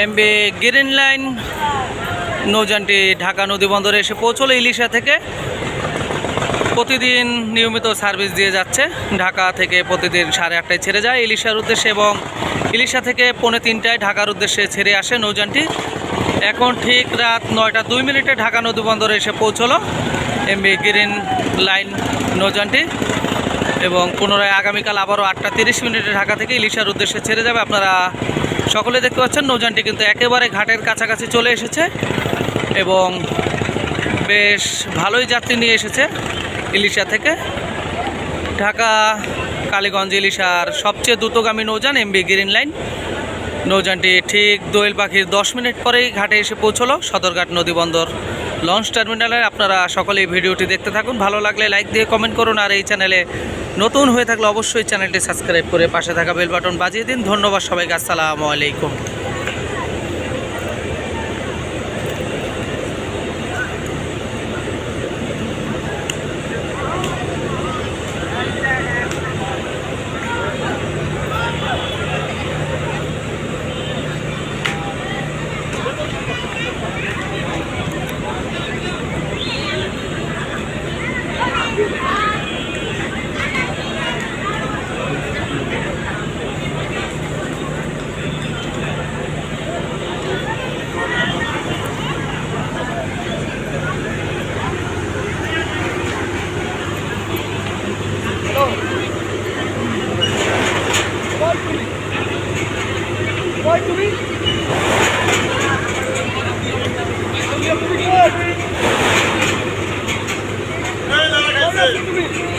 MB green line, নৌযানটি ঢাকা নদী বন্দরে এসে পৌঁছলো ইলিশা থেকে। প্রতিদিন নিয়মিত সার্ভিস দিয়ে যাচ্ছে। ঢাকা থেকে প্রতিদিন সাড়ে আটটায় ছেড়ে যায় ইলিশার উদ্দেশ্যে এবং ইলিশা থেকে পৌনে তিনটায় ঢাকার উদ্দেশ্যে ছেড়ে আসে নৌযানটি। এখন ঠিক রাত নয়টা দুই মিনিটে ঢাকা নদী বন্দরে এসে পৌঁছলো এমবি গ্রিন লাইন নৌযানটি। এবং পুনরায় আগামীকাল আবারও আটটা তিরিশ মিনিটে ঢাকা থেকে ইলিশার উদ্দেশ্যে ছেড়ে যাবে। আপনারা সকলে দেখতে পাচ্ছেন, নৌযানটি কিন্তু একেবারে ঘাটের কাছাকাছি চলে এসেছে এবং বেশ ভালোই যাত্রী নিয়ে এসেছে ইলিশা থেকে। ঢাকা, কালীগঞ্জ ইলিশার সবচেয়ে দ্রুতগামী নৌযান, এমবি গ্রিন লাইন। নৌযানটি ঠিক দোয়েল পাখির দশ মিনিট পরেই ঘাটে এসে পৌঁছলো সদরঘাট নদী বন্দর লঞ্চ টার্মিনালে আপনারা সকলেই ভিডিওটি দেখতে থাকুন। ভালো লাগলে লাইক দিয়ে কমেন্ট করুন আর এই চ্যানেলে নতুন হয়ে থাকলে অবশ্যই চ্যানেলটি সাবস্ক্রাইব করে পাশে থাকা বেল বাটন বাজিয়ে দিন। ধন্যবাদ সবাইকে। আসসালামু আলাইকুম। Vai comigo! comigo.